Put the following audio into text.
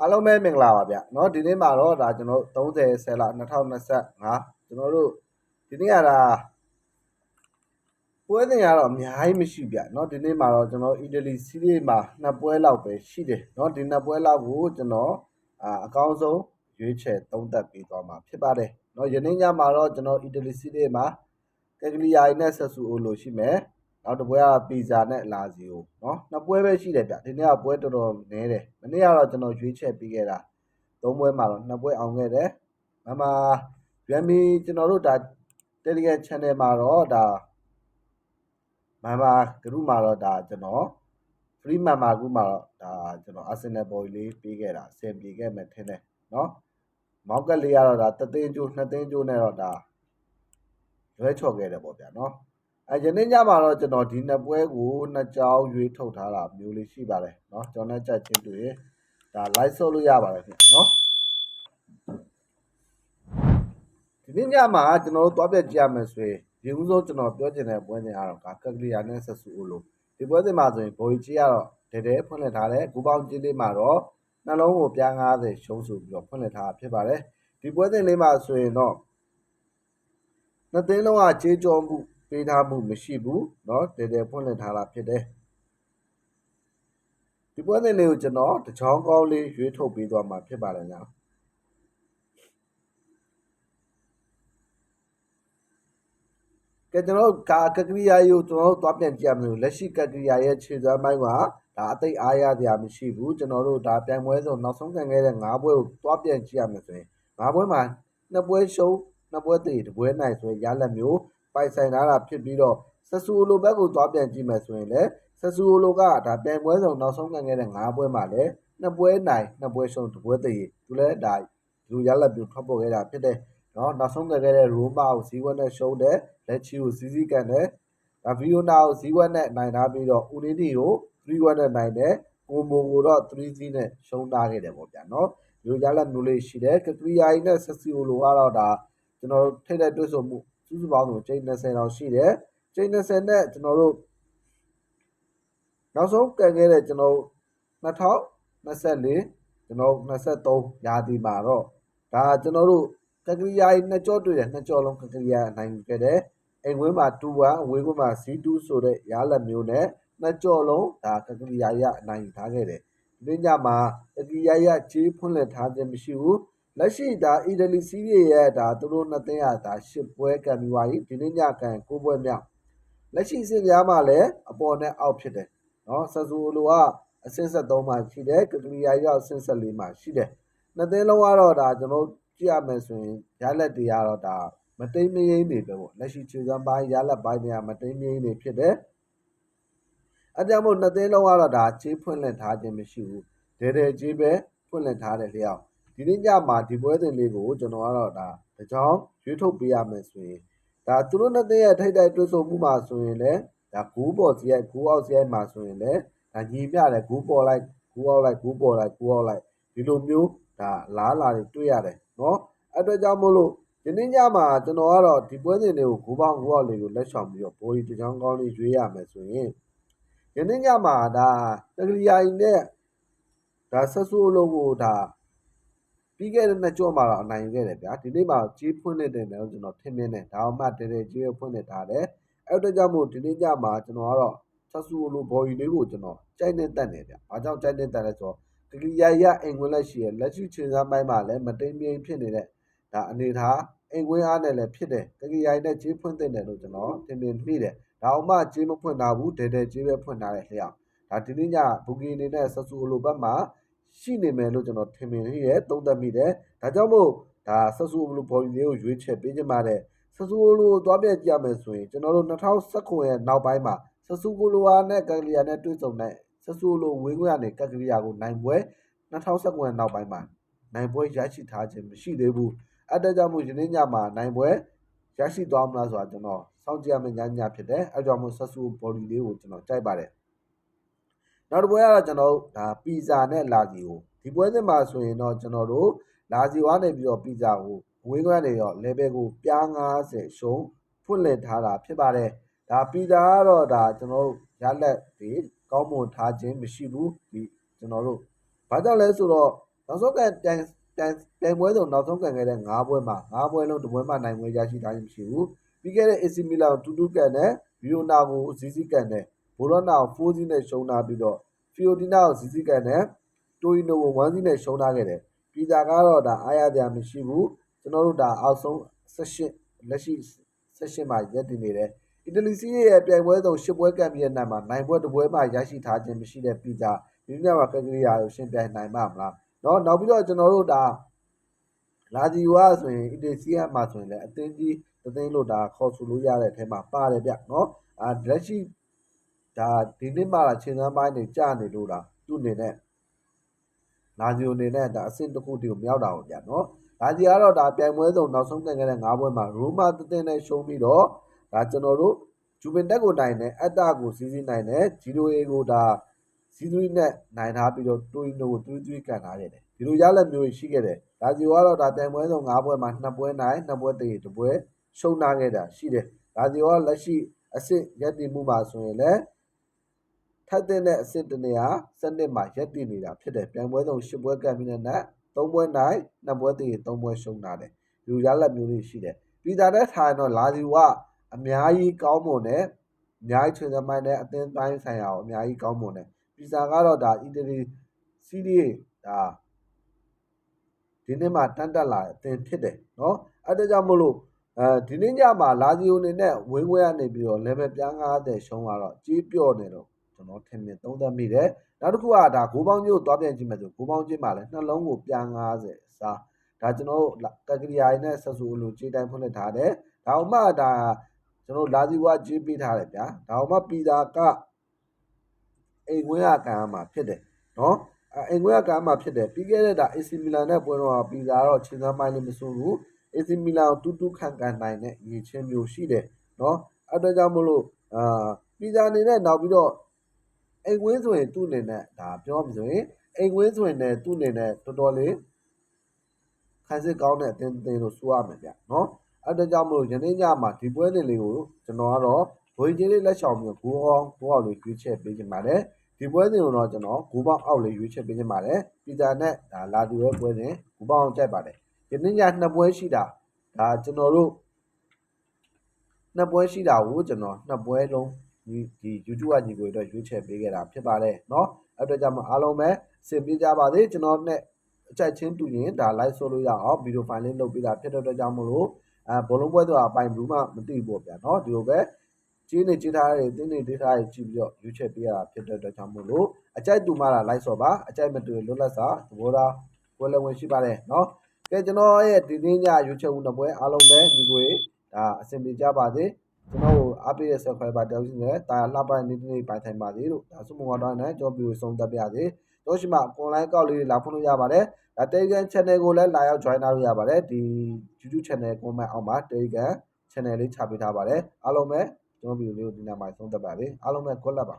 အားလုံးပဲမင်္ဂလာပါဗျเนาะဒီနေ့မှာတော့ဒါကျွန်တော်တို့30 10လ2025ကျွန်တော်တို့ဒီနေ့ကဒါပွဲစဉ်ကတော့အများကြီးမရှိဗျเนาะဒီနေ့မှာတော့ကျွန်တော်အီတလီစီးရီးမှာနှစ်ပွဲလောက်ပဲရှိတယ်เนาะဒီနှစ်ပွဲလောက်ကိုကျွန်တော်အာအကောင်းဆုံးရွေးချယ်သုံးသပ်ပေးသွားမှာဖြစ်ပါတယ်เนาะယနေ့ညမှာတော့ကျွန်တော်အီတလီစီးရီးမှာကက်ဂလီယာနဲ့ဆက်ဆူအိုလိုရှိမယ် နောက်တစ်ပွဲကပီဇာနဲ့လာဇီယိုเนาะနှစ်ပွဲပဲရှိတယ်ဗျဒီနေ့ကပွဲတော်တော်နည်းတယ်မနေ့ကတော့ကျွန်တော်ရွေးချယ်ပေးခဲ့တာသုံးပွဲမှာတော့နှစ်ပွဲအောင်ခဲ့တယ်မမရမ်မီကျွန်တော်တို့ဒါ Telegram Channel မှာတော့ဒါမမဂရုမှာတော့ဒါကျွန်တော် free မမဂရုမှာတော့ဒါကျွန်တော် Arsenal boy လေးပေးခဲ့တာအဆင်ပြေခဲ့မယ်ထင်တယ်เนาะမောက်ကလေးကတော့ဒါတသိန်းကျိုးနှစ်သိန်းကျိုးနဲ့တော့ဒါလွဲချော်ခဲ့တယ်ပေါ့ဗျာเนาะ အဲယနေ့ညမှာတော့ကျွန်တော်ဒီနှစ်ပွဲကိုနှစ်ကြောင်းရွေးထုတ်ထားတာမျိုးလေးရှိပါတယ်เนาะကျွန်တော်နဲ့ကြက်ချင်းတွေ့ရင်ဒါ live ဆော့လို့ရပါတယ်ခင်ဗျเนาะဒီနေ့ညမှာကျွန်တော်တို့တွားပြကြည့်ရမယ်ဆိုရင်ဒီဦးဆုံးကျွန်တော်ပြောချင်တဲ့ပွဲစဉ်ကတော့ကကကလီယာနဲ့ဆက်ဆူအိုလိုဒီပွဲစဉ်မှာဆိုရင်ဘိုးကြီးကတော့တဲတဲဖွင့်လှစ်ထားတယ်ဂူပေါင်းကြီးလေးမှာတော့နှလုံးကိုပြား90ရှုံးဆိုပြီးတော့ဖွင့်လှစ်ထားဖြစ်ပါတယ်ဒီပွဲစဉ်လေးမှာဆိုရင်တော့နှစ်သိန်းလုံးကကြေးကြောမှု ပေးထားမှုမရှိဘူးเนาะတဲတဲဖွင့်လှစ်ထားတာဖြစ်တယ်ဒီပွဲစဉ်လေးကိုကျွန်တော်တချောင်းကောင်းလေးရွေးထုတ်ပေးသွားမှာဖြစ်ပါတယ်ညာကဲကျွန်တော်တို့ကာကကရိယာယိုကျွန်တော်တို့သွားပြန်ကြည့်ရမလို့လက်ရှိကကရိယာရဲ့ခြေစွမ်းပိုင်းကဒါအသိအားရစရာမရှိဘူးကျွန်တော်တို့ဒါပြိုင်ပွဲဆိုနောက်ဆုံးခံခဲ့တဲ့၅ပွဲကိုသွားပြန်ကြည့်ရမယ်ဆိုရင်၅ပွဲမှာနှစ်ပွဲရှုံးနှစ်ပွဲတည်တစ်ပွဲနိုင်ဆိုရင်ရလက်မျိုး ပိုင်ဆိုင်ထားတာဖြစ်ပြီးတော့ဆဆူလိုဘက်ကိုသွားပြန်ကြည့်မယ်ဆိုရင်လည်းဆဆူလိုကဒါပြိုင်ပွဲဆိုနောက်ဆုံးခံခဲ့တဲ့၅ပွဲမှာလည်းနှစ်ပွဲနိုင်နှစ်ပွဲရှုံးတစ်ပွဲတည်သူလည်းဒါလူရလက်မျိုးထွက်ပေါ်ခဲ့တာဖြစ်တယ်နော်နောက်ဆုံးခဲ့တဲ့ရိုးမာကိုဇီဝနဲ့ရှုံးတယ်လက်ချီကိုစီးစီးကန်တယ်ဒါဗီယိုနာကိုဇီဝနဲ့နိုင်ထားပြီးတော့ဦးလင်းတီကို3-1နဲ့နိုင်တယ်ကိုမိုကိုတော့3-0နဲ့ရှုံးထားခဲ့တယ်ပေါ့ဗျာနော်ဒီလိုရလက်မျိုးလေးရှိတယ်ကကရီယာကြီးနဲ့ဆက်စီယိုလိုကတော့ဒါကျွန်တော်တို့ထိတဲ့တွေ့ဆုံမှု စုစုပေါင်းဆိုချိန်20တောင်ရှိတယ်ချိန်20နဲ့ကျွန်တော်တို့နောက်ဆုံးကန်ခဲ့တဲ့ကျွန်တော်2024ကျွန်တော်23ရာသီမှာတော့ဒါကျွန်တော်တို့ကကရီယာကြီးနှစ်ကြောတွေ့တယ်နှစ်ကြောလုံးကကရီယာနိုင်ခဲ့တယ်အိမ်ဝင်းမှာ2-1အဝေးကွင်းမှာ C2 ဆိုတဲ့ရလက်မျိုးနဲ့နှစ်ကြောလုံးဒါကကရီယာကြီးအနိုင်ယူထားခဲ့တယ်ဒီညမှာကကရီယာကြီးခြေဖွင့်လှစ်ထားခြင်းမရှိဘူး လက်ရှိဒါအီတလီစီးရီရဲ့ဒါသူတို့နှစ်သိန်းရဒါ၈ပွဲကံပြီးသွားပြီဒီနေ့ညကန်၉ပွဲမြောက်လက်ရှိစင်ပြားမှာလည်းအပေါ်နဲ့အောက်ဖြစ်တယ်နော်ဆဆူလိုကအဆင့်73မှာရှိတယ်ကကရီယာကြီးကအဆင့်74မှာရှိတယ်နှစ်သိန်းလုံးကတော့ဒါကျွန်တော်ကြည့်ရမယ်ဆိုရင်ရလက်တွေကတော့ဒါမတိမ်မရင်းနေပဲပေါ့လက်ရှိခြေစမ်းပိုင်းရလက်ပိုင်းတွေကမတိမ်မရင်းနေဖြစ်တယ်အကြောင်းမို့နှစ်သိန်းလုံးကတော့ဒါချေးဖွင့်လှစ်ထားခြင်းမရှိဘူးဒဲဒဲချေးပဲဖွင့်လှစ်ထားတယ်လျောက် ဒီနေ့ညမှာဒီပွဲစဉ်လေးကိုကျွန်တော်ကတော့ဒါတကြောင်ရွေးထုတ်ပေးရမယ်ဆိုရင်ဒါသူတို့နှစ်သိန်းရဲ့ထိတ်တိုက်တွဲဆုံမှုမှာဆိုရင်လည်းဒါဂူးပေါ်စီရဲ့ဂူးအောက်စီရဲ့မှာဆိုရင်လည်းဒါညီမျှတယ်ဂူးပေါ်လိုက်ဂူးအောက်လိုက်ဂူးပေါ်လိုက်ဂူးအောက်လိုက်ဒီလိုမျိုးဒါလားလာတွေတွေ့ရတယ်နော်အဲ့အတွက်ကြောင့်မို့လို့ဒီနေ့ညမှာကျွန်တော်ကတော့ဒီပွဲစဉ်တွေကိုဂူပေါင်းဂူအောက်လေးကိုလက်ဆောင်ပြီးတော့ဘော်ဒီတချောင်းကောင်းလေးရွေးရမယ်ဆိုရင်ဒီနေ့ညမှာဒါတကလီယာကြီးနဲ့ဒါဆက်ဆူအလုံးကိုဒါ ပြီးခဲ့တဲ့နှစ်ကြောမှာတော့အနိုင်ခဲ့တယ်ဗျာဒီနေ့မှာကြီးဖွင့်နေတယ်လည်းကျွန်တော်ထင်မြင်တယ်ဒါမှတဲတဲကြီးဖွင့်နေထားတယ်အဲ့အတွက်ကြောင့်မို့ဒီနေ့ညမှာကျွန်တော်ကတော့ဆက်ဆူအလုံးဘော်ဒီလေးကိုကျွန်တော်ကြိုက်နေတတ်နေဗျာဘာကြောင့်ကြိုက်နေတတ်လဲဆိုတော့တကယ်ရရအိမ်ဝင်လက်ရှိရလက်ရှိချိန်စားပိုင်းမှာလည်းမတိမ်မြိန်ဖြစ်နေတဲ့ဒါအနေထားအိမ်ဝင်အားနဲ့လည်းဖြစ်တယ်တကယ်ရနဲ့ကြေးဖွင့်တဲ့တယ်လို့ကျွန်တော်ထင်မြင်မိတယ်ဒါအောင်မှကြေးမဖွင့်တာဘူးဒဲဒဲကြေးပဲဖွင့်ထားတဲ့လျှောက်ဒါဒီနေ့ညဘူကီအနေနဲ့ဆဆူအလိုဘက်မှာ ရှိနေမယ်လို့ကျွန်တော်ထင်မြင်မိတယ်သုံးသပ်မိတယ်ဒါကြောင့်မို့ဒါဆဆူအလိုဘော်ဒီလေးကိုရွေးချက်ပေးကြပါတဲ့ဆဆူအလိုသွားပြကြမယ်ဆိုရင်ကျွန်တော်တို့2019ရဲ့နောက်ပိုင်းမှာဆဆူကိုလိုဝါနဲ့ကလီယာနဲ့တွေ့ဆုံတဲ့ဆဆူလိုဝင်းခွင့်ကနေကက်ကရီယာကိုနိုင်ပွဲ2019နောက်ပိုင်းမှာနိုင်ပွဲရရှိထားခြင်းမရှိသေးဘူးအဲ့ဒါကြောင့်မို့ယနေ့ညမှာနိုင်ပွဲရရှိသွားမလားဆိုတာကျွန်တော်စောင့်ကြည့်ရမယ့်ညညဖြစ်တယ်အဲ့ကြောင့်မို့ဆဆူဘော်ဒီလေးကိုကျွန်တော်ကြိုက်ပါတယ် နောက်တစ်ပွဲကတော့ကျွန်တော်ဒါပီဇာနဲ့လာစီကိုဒီပွဲစဉ်မှာဆိုရင်တော့ကျွန်တော်တို့လာစီဝါနေပြီးတော့ပီဇာကိုဝင်းခွင့်နေရော level ကိုပြား90ရှုံးဖွင့်လှစ်ထားတာဖြစ်ပါတယ်ဒါပီဇာကတော့ဒါကျွန်တော်တို့ရလက်တွေကောင်းမွန်ထားခြင်းမရှိဘူးဒီကျွန်တော်တို့ဘာကြောင့်လဲဆိုတော့နောက်ဆုံးကန်တိုင်တိုင်တိုင်ပွဲဆုံးနောက်ဆုံးကန်ခဲ့တဲ့၅ပွဲမှာ၅ပွဲလုံးတစ်ပွဲမှနိုင်ပွဲရရှိထားခြင်းမရှိဘူးပြီးခဲ့တဲ့ AC Milan တူတူကန်နဲ့ Verona ကိုဇီဇီကန်နဲ့ Bologna ကို4စီးနဲ့ရှုံးထားပြီးတော့ Fiorentina ကိုဇီဇီကန်နဲ့ Torino ကို1စီးနဲ့ရှုံးထားခဲ့တယ်ပြည်သာကတော့ဒါအားရတရားမရှိဘူးကျွန်တော်တို့ဒါအောက်ဆုံး18လက်ရှိ18မှာရပ်တည်နေတယ်အီတလီစီးရဲ့ပြိုင်ပွဲဆုံး10ပွဲကန်ပြီးတဲ့နောက်မှာနိုင်ပွဲတစ်ပွဲမှရရှိထားခြင်းမရှိတဲ့ပြည်သာဒီနေ့မှာကက်ကရီယာကိုရှင်းပြနိုင်မှာမလားเนาะနောက်ပြီးတော့ကျွန်တော်တို့ဒါလာဒီဝါဆိုရင်အီတလီစီးယာမှာဆိုရင်လည်းအသင်းကြီးသသိန်းလို့ဒါခေါ်ဆိုလို့ရတဲ့အထဲမှာပါတယ်ဗျเนาะအာလက်ရှိ ဒါဒီနေ့မှခြေစမ်းပိုင်းနေကြာနေလို့လားသူ့အနေနဲ့လာဇီယိုအနေနဲ့ဒါအဆင့်တစ်ခုတည်းကိုမြောက်တာပေါ့ဗျာနော်လာဇီကတော့ဒါပြိုင်ပွဲဆုံးနောက်ဆုံးကန်ခဲ့တဲ့၅ပွဲမှာရိုမာတသင်းနဲ့ရှုံးပြီးတော့ဒါကျွန်တော်တို့ဂျူဗင်တက်ကိုနိုင်တယ်အတ္တကိုစီးစီးနိုင်တယ်ဂျီရိုအေကိုဒါစီးသွီးနဲ့နိုင်ထားပြီးတော့တိုရီနိုကိုသွီးသွီးကန်ထားခဲ့တယ်ဒီလိုရလက်မျိုးရှိခဲ့တယ်လာဇီကတော့ဒါပြိုင်ပွဲဆုံး၅ပွဲမှာ2ပွဲနိုင်2ပွဲတည်1ပွဲရှုံးထားခဲ့တာရှိတယ်လာဇီကလက်ရှိအဆင့်ရပ်တည်မှုမှာဆိုရင်လည်း ထပ်တဲ့အဆင့်တနေရာစနစ်မှာရက်တည်နေတာဖြစ်တယ်ပြန်ပွဲဆုံး၈ပွဲကပ်ပြီးတဲ့နောက်၃ပွဲနိုင်၂ပွဲတည်၃ပွဲရှုံးတာတယ်လူရလက်မျိုးတွေရှိတယ်ပြည်သာတဲ့ထိုင်တော့လာဒီကအများကြီးကောင်းမွန်တယ်အများကြီးချွေသမိုင်းနဲ့အသင်းပိုင်းဆိုင်ရာကိုအများကြီးကောင်းမွန်တယ်ပြည်သာကတော့ဒါအီတလီစီးရီးဒါဒီနေ့မှတန်းတက်လာတဲ့အသင်းဖြစ်တယ်နော်အဲဒါကြောင့်မလို့အဲဒီနေ့ညမှာလာဇီယိုအနေနဲ့ဝင်းခွဲကနေပြီးတော့ level ပြား90ရှုံးလာတော့ကြေးပြော့နေတော့ ကျွန်တော်ထင်မြင်သုံးသပ်မိတယ်နောက်တစ်ခုကဒါဂိုးပေါင်းကြီးကိုသွားပြန်ကြည့်မယ်ဆိုဂိုးပေါင်းကြီးမှာလည်းနှလုံးကိုပြား90အစားဒါကျွန်တော်တို့ကက်ကရီယာနဲ့ဆက်ဆူလို့ကြေးတိုင်းဖွင့်လှစ်ထားတယ်ဒါမှမှဒါကျွန်တော်လာဇီဝါကြေးပေးထားတယ်ဗျာဒါမှမှပီတာကအိမ်ဝင်းအကံမှာဖြစ်တယ်နော်အိမ်ဝင်းအကံမှာဖြစ်တယ်ပြီးခဲ့တဲ့ဒါ AC Milan နဲ့ပွဲတော့ပီတာတော့ခြေစမ်းပိုင်းလေးမစိုးဘူး AC Milan ကိုတူးတူးခန့်ကန်နိုင်တဲ့ရည်ချင်းမျိုးရှိတယ်နော်အဲ့ဒါကြောင့်မလို့အာပီဇာအနေနဲ့နောက်ပြီးတော့ အိမ်ဝင်းဆိုရင်သူ့အနေနဲ့ဒါပြောမှဆိုရင်အိမ်ဝင်းဆိုရင်လည်းသူ့အနေနဲ့တော်တော်လေးခံစစ်ကောင်းတဲ့အသင်းအသင်းလို့ဆိုရမယ်ဗျနော်အဲ့ဒါကြောင့်မလို့ယနေ့ညမှာဒီပွဲနေလေးကိုကျွန်တော်ကတော့ဘွေချင်းလေးလက်ချောင်ပြီးဂိုးအောင်ဂိုးအောင်လေးရွေးချက်ပေးချင်ပါတယ်ဒီပွဲစဉ်ကိုတော့ကျွန်တော်ဂိုးပေါင်းအောက်လေးရွေးချက်ပေးချင်ပါတယ်ပီဇာနဲ့ဒါလာဒီရဲ့ပွဲစဉ်ဂိုးပေါင်းအောင်ကြိုက်ပါတယ်ယနေ့ညနှစ်ပွဲရှိတာဒါကျွန်တော်တို့နှစ်ပွဲရှိတာကိုကျွန်တော်နှစ်ပွဲလုံး ဒီဒီ YouTube ကညီကိုတော့ရွေးချယ်ပေးခဲ့တာဖြစ်ပါတယ်เนาะအဲ့တော့ကြောင့်မအားလုံးပဲအဆင်ပြေကြပါစေကျွန်တော်နဲ့အချက်ချင်းတူရင်ဒါ live ဆိုလို့ရအောင်ဗီဒီယိုဖိုင်လေးလုပ်ပေးတာဖြစ်တဲ့အတွက်ကြောင့်မလို့အဲဘောလုံးပွဲတော့အပိုင်ဘူးမှမသိဘူးဗျာเนาะဒီလိုပဲကြီးနေကြီးထားတဲ့တင်းနေဒေတာတွေကြည့်ပြီးတော့ရွေးချယ်ပေးရတာဖြစ်တဲ့အတွက်ကြောင့်မလို့အကြိုက်တူမှလာ live ဆိုပါအကြိုက်မတူလွတ်လပ်စာသဘောထားပွဲလည်းဝင်ရှိပါတယ်เนาะကဲကျွန်တော်ရဲ့ဒီနေ့ညရွေးချယ်မှုနှစ်ပွဲအားလုံးပဲညီကိုဒါအဆင်ပြေကြပါစေ ကျွန်တော်ကိုအားပေးတဲ့ subscriber တယောက်စီနဲ့တာလှပနေနေပိုင်ဆိုင်ပါစေလို့ဒါစုမဝတော့နဲ့ကျွန်တော်ပြီးဆုံးသက်ပြစေတို့ရှိမှ online ကောက်လေးလာဖွင့်လို့ရပါတယ်ဒါ Telegram channel ကိုလည်းလာရောက် join လုပ်ရပါတယ်ဒီ YouTube channel comment အောက်မှာ Telegram channel လေးချပေးထားပါတယ်အားလုံးပဲကျွန်တော်ဗီဒီယိုလေးကိုဒီနေ့မှဆုံးသက်ပါစေအားလုံးပဲ good luck ပါ